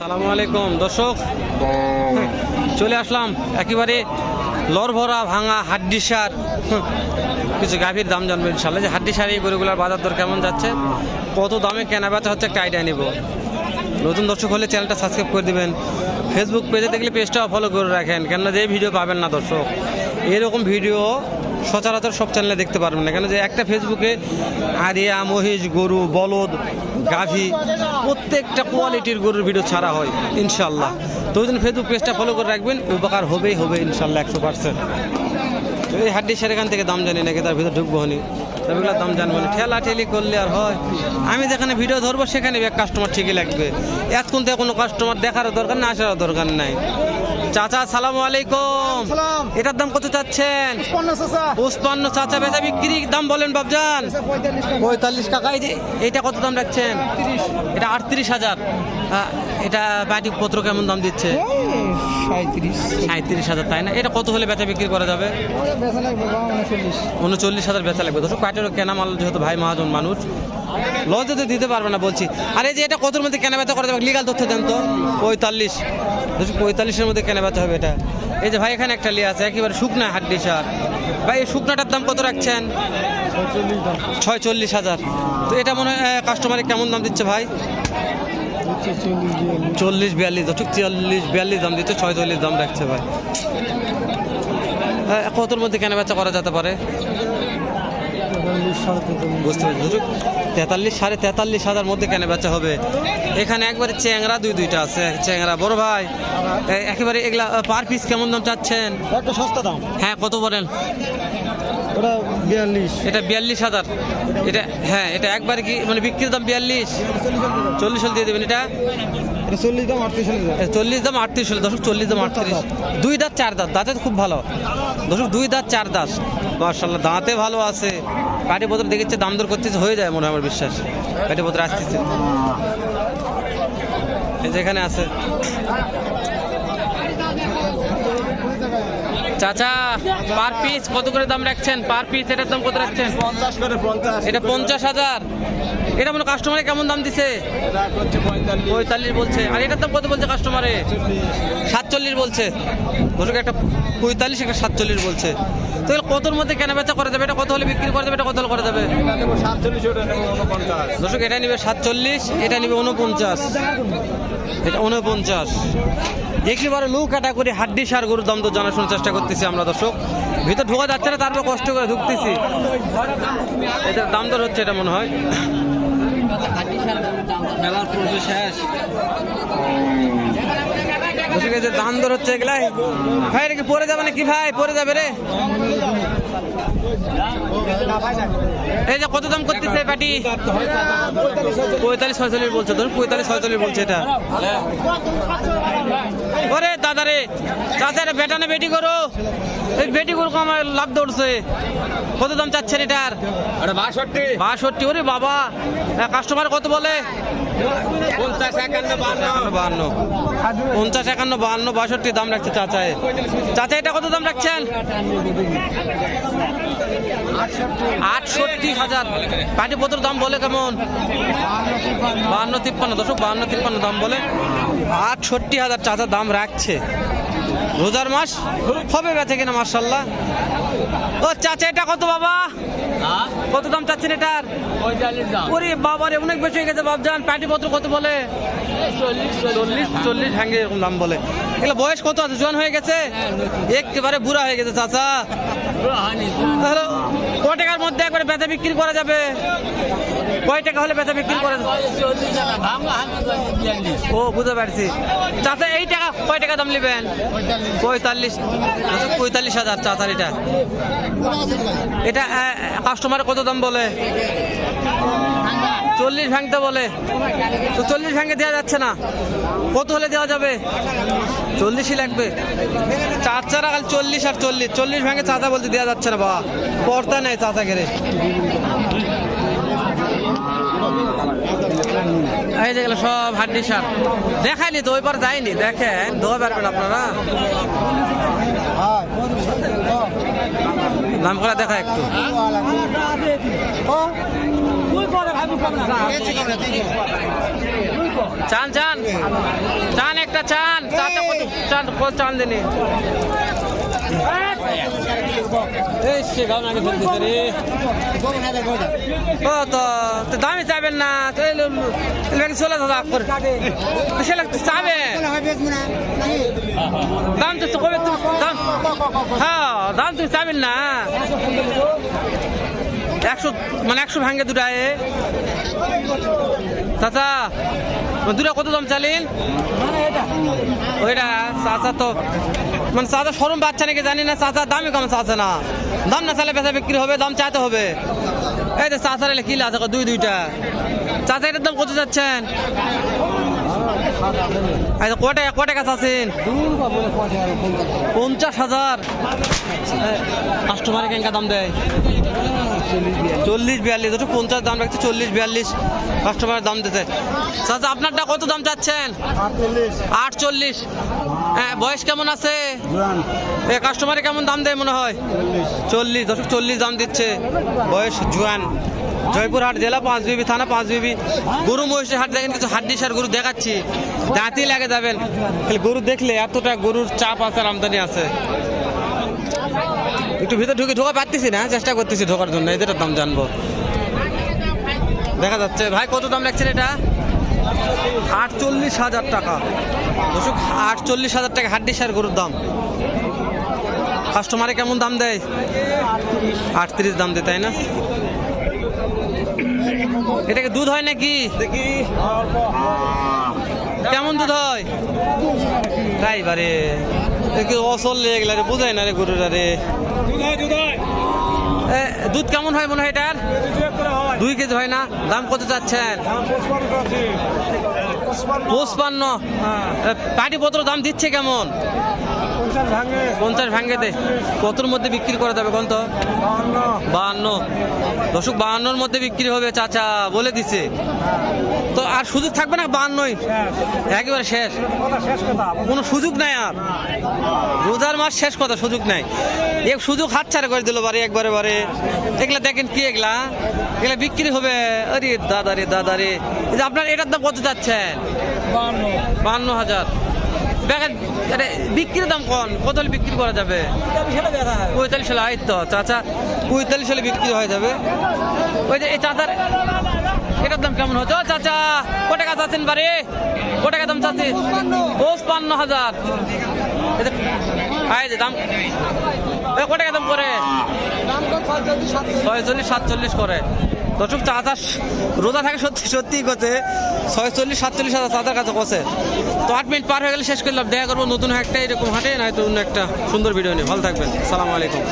সালামু আলাইকুম, দর্শক। চলে আসলাম একেবারে লর ভরা ভাঙা হাড্ডি সার। কিছু গাভীর দাম জানব ইনশাল্লাহ যে হাড্ডি সার এই গরুগুলার বাজার দর কেমন যাচ্ছে, কত দামে কেনা বেচা হচ্ছে একটা আইডিয়া নিব। নতুন দর্শক হলে চ্যানেলটা সাবস্ক্রাইব করে দিবেন। ফেসবুক পেজে দেখলে পেজটাও ফলো করে রাখেন, কেননা যে ভিডিও পাবেন না দর্শক। এরকম ভিডিও সচরাচর সব চ্যানেলে দেখতে পারবেন না। কেন যে একটা ফেসবুকে আরিয়া, মহিষ, গরু, বলদ, গাভী, প্রত্যেকটা কোয়ালিটির গরুর ভিডিও ছাড়া হয় ইনশাল্লাহ তো ওই জন্য ফেসবুক পেজটা ফলো করে রাখবেন, উপকার হবেই হবে ইনশাল্লাহ একশো পার্সেন্ট এই হাড্ডি সার এখান থেকে দাম জানি নাকি তার ভিতরে ঢুকবো হনি এগুলোর দাম জানব না। ঠেলা ঠেলি করলে আর হয়। আমি যেখানে ভিডিও ধরবো, সেখানে এক কাস্টমার ঠিকই লাগবে। এতক্ষণ থেকে কোনো কাস্টমার দেখারও দরকার না, আসারও দরকার নাই। চাচা সালামু আলাইকুম। এটার দাম কত চাচ্ছেন? পঞ্চাশ চাচা। পুষ্পান্ন চাচা বেচা বিক্রি দাম বলেন বাবজান পঁয়তাল্লিশ টাকা। এইটা কত দাম রাখছেন? এটা আটত্রিশ হাজার। এটা বাটি পত্র কেমন দাম দিচ্ছে? সাঁত্রিশ হাজার তাই না? এটা কত হলে বেচা বিক্রি করা যাবে? উনচল্লিশ। হাজার বেচা লাগবে। দর্শক প্যাটেরও কেনা মাল যেহেতু ভাই মহাজন মানুষ। লজে দিতে পারবে না বলছি। আর এই যে এটা কতর মধ্যে কেনা বেচা করা যাবে? লিগাল তথ্য দেন তো। পঁয়তাল্লিশ। দর্শক পঁয়তাল্লিশের মধ্যে কেনা বেচা হবে এটা। এই যে ভাই, এখানে একটা লিয়ে আছে, একেবারে শুকনা হাড্ডি সার। ভাই, এই শুকনাটার দাম কত রাখছেন? ছয় চল্লিশ হাজার। তো এটা মনে হয় কাস্টমারে কেমন দাম দিচ্ছে ভাই? চল্লিশ বিয়াল্লিশ বিয়াল্লিশ চল্লিশ বিয়াল্লিশ দাম দিচ্ছে ছয় চল্লিশ দাম রাখছে ভাই। কতর মধ্যে কেনা বেচা করা যেতে পারে? বুঝতে পেরেছি তেতাল্লিশ সাড়ে তেতাল্লিশ হাজার মধ্যে কেন বেচা হবে। এখানে একবারে চেংরা দুই দুইটা আছে চেংরা বড় ভাই। একেবারে এগুলা পার পিস কেমন দাম চাচ্ছেন? একটা সস্তা দাম। হ্যাঁ কত বলেন? ওটা বিয়াল্লিশ। এটা বিয়াল্লিশ হাজার। এটা হ্যাঁ এটা একবারে কি মানে বিক্রির দাম বিয়াল্লিশ? চল্লিশ হল দিয়ে দেবেন এটা? চল্লিশ দাম আটত্রিশ চল্লিশ দাম আটত্রিশ হল দশক চল্লিশ দাম আটত্রিশ। দুই দাঁত চার দাঁত দাঁতে খুব ভালো। দশক দুই দাঁত চার দাঁত। মার্শাল্লাহ দাঁতে ভালো আছে। কাঠি পত্র দেখেছে দাম দর করতেছে হয়ে যায় মনে হয় আমার বিশ্বাস। কাঠি পত্র আসতেছে। যেখানে আছে। চাচা পার পিস কত করে দাম রাখছেন? পার পিস এটার দাম কত রাখছেন? এটা পঞ্চাশ হাজার। এটা মনে কাস্টমারে কেমন দাম দিছে? পঁয়তাল্লিশ বলছে। আর এটার দাম কত বলছে কাস্টমারে সাতচল্লিশ বলছে। দর্শক একটা পঁয়তাল্লিশ, একটা সাতচল্লিশ বলছে। তো কতর মধ্যে কেনা বেচা করা যাবে? এটা কত হলে বিক্রি করা যাবে? এটা কত হলে করা যাবে? দর্শক, এটা নিবে সাতচল্লিশ, এটা নিবে উনপঞ্চাশ এটা উনপঞ্চাশ লো ক্যাটাগরি হাড্ডি সার গরুর দাম তো জানাশোনার চেষ্টা করতেছি আমরা দর্শক। ভিতর ঢোকা যাচ্ছে না, তারপর কষ্ট করে ঢুকতেছি। এটার দাম দর হচ্ছে এটা মনে হয়। মেলার পুজো শেষ। দাম দর হচ্ছে এগুলাই। ভাই, এটা কি পরে যাবে না কি ভাই? পরে যাবে রে। এই যে কত দাম করতেছে পাটি পঁয়তাল্লিশ ছয়চল্লিশ বলছে ধরুন পঁয়তাল্লিশ ছয়চল্লিশ বলছে এটা। ওরে দাদা রে চাচা এটা বেটা না বেটি করো। এই বেটি করো আমার লাভ দৌড়ছে কত দাম চাচ্ছেন এটার? বাষট্টি। বাষট্টি ওরে বাবা। কাস্টমার কত বলে? পঞ্চাশ একান্ন বান্ন। একান্ন বাহান্ন পঞ্চাশ একান্ন বাহান্ন বাষট্টি দাম রাখছে চাচায় চাচা এটা কত দাম রাখছেন? আটষট্টি হাজার। পাটি পত্র দাম বলে কেমন? বাহান্ন তিপ্পান্ন দশক বাহান্ন তিপ্পান্ন দাম বলে। আটষট্টি হাজার চাচা দাম রাখছে। রোজার মাস হবে বেঁচে কিনা মার্শাল্লাহ ও চাচা এটা কত বাবা? কত দাম চাচ্ছেন এটার? ওরে বাবা অনেক বেশি হয়ে গেছে বাবজান পাটি পত্র কত বলে? চল্লিশ চল্লিশ ভাঙে এরকম দাম বলে। এগুলো বয়স কত আছে? জোয়ান হয়ে গেছে? একেবারে বুড়া হয়ে গেছে, চাচা। তাহলে ক টাকার মধ্যে একবারে বেচা বিক্রি করা যাবে? কয় টাকা হলে বেচা বিক্রি করা ও, বুঝতে পারছি। চাচা, এই টাকা কয় টাকা দাম নেবেন? পঁয়তাল্লিশ পঁয়তাল্লিশ হাজার চাচার এটা। এটা কাস্টমার কত দাম বলে? চল্লিশ ভাঙতে বলে। তো চল্লিশ ভাঙে দেওয়া যাচ্ছে না। কত হলে দেওয়া যাবে? চল্লিশই লাগবে। চার চারা চল্লিশ আর চল্লিশ। চল্লিশ ভাঙে চাচা বলতে দেওয়া যাচ্ছে না, বাবা। পর্তা নেই চাচা গেলে এই যে সব হাড্ডি সার। দেখায়নি তো, ওইবার যায়নি। দেখেন ধোয়া পারবেন আপনারা। দাম করা দেখা একটু। চান চান। চান একটা চান। কত চান কত চান দেনি তো তো দামি চাবেন না। তো চলে দাদা করে। সে লোক চাবে। দাম তো কবে দাম হ্যাঁ দাম তুমি চাবেন না। একশো মানে একশো ভাঙ্গে দুটায়। চাচা দুটা কত দাম চালিন ওইটা, চাচা তো মানে চাচা সরম বাচ্চা নাকি জানি না, চাচা দামই কম, চাচা না। দাম না চালে বেচা বিক্রি হবে, দাম চাইতে হবে। এই তো চাচার কিলো আছে দুই, দুইটা। চাচা এটার দাম কত যাচ্ছেন আছেন? পঞ্চাশ হাজার। কাস্টমারে কেঙ্কা দাম দেয়? চল্লিশ বিয়াল্লিশ পঞ্চাশ দাম রাখছে চল্লিশ বিয়াল্লিশ। কাস্টমারের দাম দিতে। চাচা আপনারটা কত দাম চাচ্ছেন? আটচল্লিশ। হ্যাঁ বয়স কেমন আছে? এ কাস্টমারে কেমন দাম দেয় মনে হয়? চল্লিশ। দশক চল্লিশ দাম দিচ্ছে। বয়স জোয়ান। জয়পুরহাট জেলা পাঁচ বিবি থানা পাঁচ বিবি। গরু মহিষের হাট দেখেন কিছু হাড্ডি সার গরু দেখাচ্ছি। দাঁতই লাগে যাবেন। খালি গরু দেখলে এতটা গরুর চাপ আছে আর আমদানি আছে। একটু ভিতরে ঢুকে ঢোকা পারতেছি না চেষ্টা করতেছি ঢোকার জন্য এদের দাম জানব। দেখা যাচ্ছে। ভাই কত দাম রাখছেন এটা? আটচল্লিশ হাজার টাকা। দর্শক আটচল্লিশ হাজার টাকা হাড্ডি সার গরুর দাম। কাস্টমারে কেমন দাম দেয়? আটত্রিশ দাম দেয় তাই না? এটাকে দুধ হয় নাকি? দেখি। কেমন দুধ হয়? অসল গেলে বুঝাই না রে রে। দুধ কেমন হয় মনে হয় এটার? দুই কেজি হয় না? দাম কত চাচ্ছেন? পঁচপান্ন। পাটি পত্র দাম দিচ্ছে কেমন? পঞ্চাশ ভাঙ্গে দে। কতর মধ্যে বিক্রি করা যাবে কোন তো বাহান্ন। দশক বাহান্নর মধ্যে বিক্রি হবে চাচা বলে দিছে। তো আর সুযোগ থাকবে না বাহান্নই? একেবারে শেষ। কোনো সুযোগ নাই আর। রোজার মাস শেষ কথা সুযোগ নাই। এক সুযোগ হাত হাতছাড়া করে দিল বারে একবারে বারে এগুলা দেখেন কি এগুলা? এগুলা বিক্রি হবে। আরে দাদা রে দাদা রে। আপনার এটার দাম কত যাচ্ছেন বাহান্ন হাজার। দেখেন বিক্রির দাম কন? কত বিক্রি করা যাবে? পঁয়তাল্লিশ সালে আয় তো চাচা পঁয়তাল্লিশ সালে বিক্রি হয়ে যাবে। ওই যে এই চাচার এটার দাম কেমন হচ্ছে? চাচা কত টাকা চাচ্ছেন বারে কত টাকা দাম চাচ্ছেন? পঁচপান্ন হাজার। আয় যে দাম কত টাকা দাম করে? ছয়চল্লিশ সাতচল্লিশ করে। দর্শক চাচা রোজা থাকে সত্যি সত্যি করছে ছয়চল্লিশ, সাতচল্লিশ হাজার চাচার কাছে কষে তো আট মিনিট পার হয়ে গেলে শেষ করলাম। দেখা করব নতুন একটা এরকম হাটে, নয়তো অন্য একটা সুন্দর ভিডিও নিয়ে। ভালো থাকবেন। সালাম আলাইকুম।